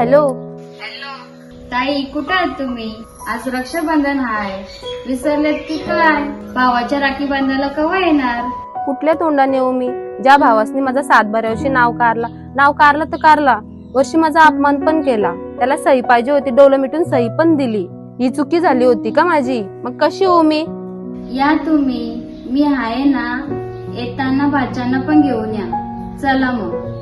Hello. ताई कुठं आहात तुम्ही? आज रक्षाबंधन हाय. विसरलेत की काय? भावाच्या राखी बांधायला कवा येणार? कुठल्या तोंडाने येऊ मी? ज्या भावासनी माझा सातबाऱ्या वर्षी नाव कारला नाव कारला तर कारला. वर्षी माझा अपमान पण केला. त्याला सही पाहिजे होती डोलं मिटून सही पण दिली. ही चुकी झाली होती का माझी? मग कशी येऊ मी? या तुम्ही. मी आहे ना येताना भाच्यांना पण घेऊन या. चला मग.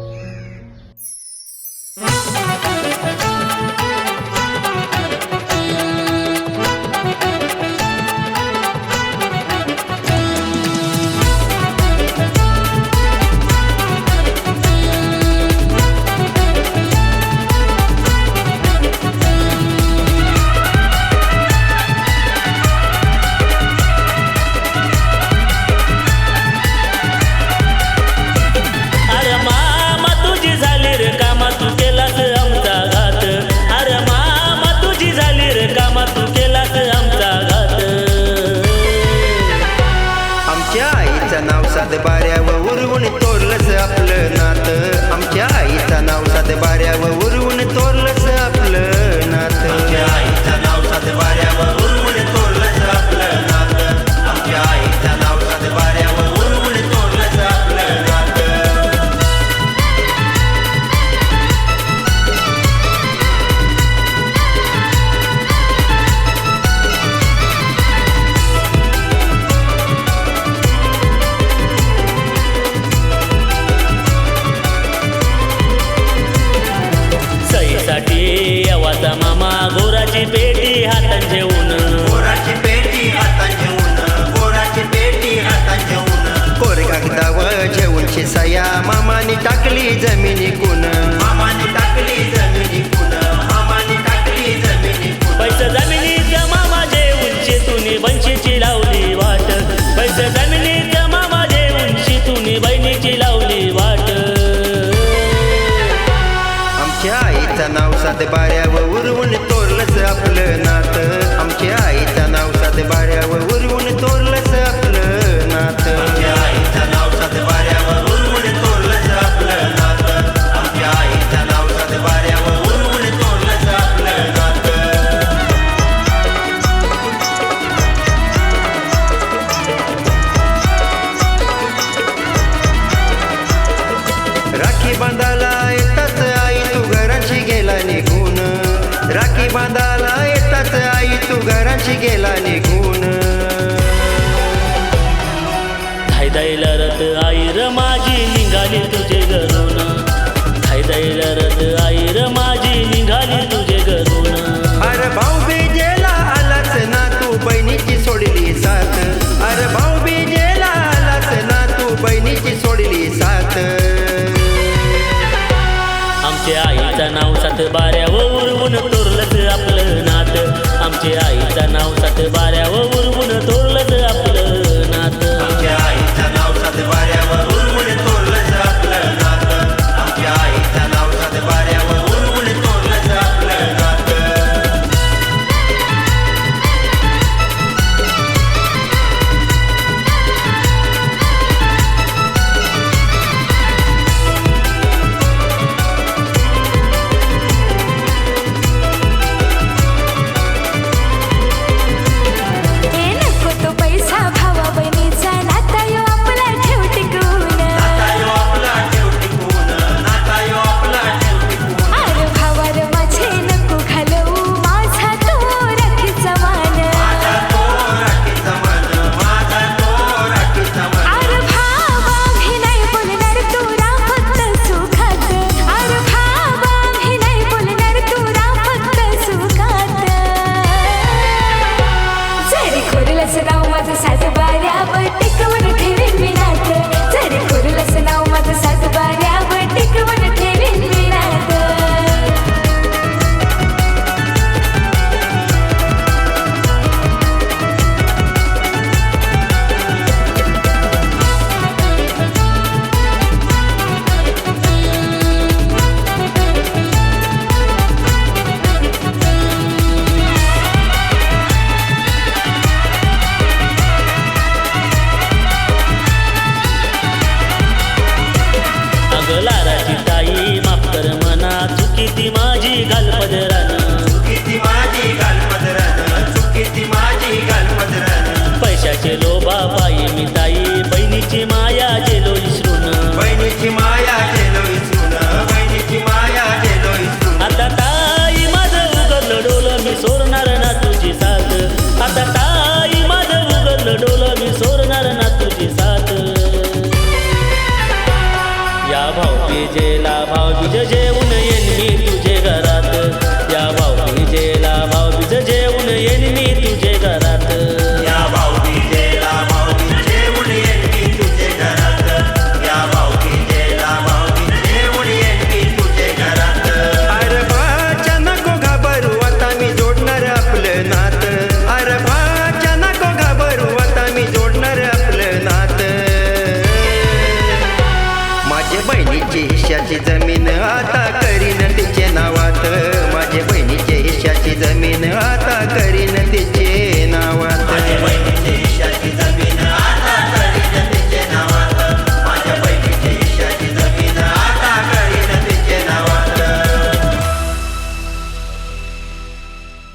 आईचं नाव साध बाऱ्यावर उरवून तोरलंच आपलं नातं. गेला निघून. धायदाईला रथ आई र माझी निघाली तुझे घरून. धायदाईला रथ आई र माझी निघाली तुझे घरून. अरे भाऊ बीजेला ना तू बहिणीची सोडली साथ. अरे भाऊ बीजेला आलाच ना तू बहिणीची सोडली साथ. आमच्या आईचं नाव सात बाऱ्यावर उरवून तोरलंच आपलं नात. आमच्या आईचं आईचं नाव सात बाऱ्यावर 现在。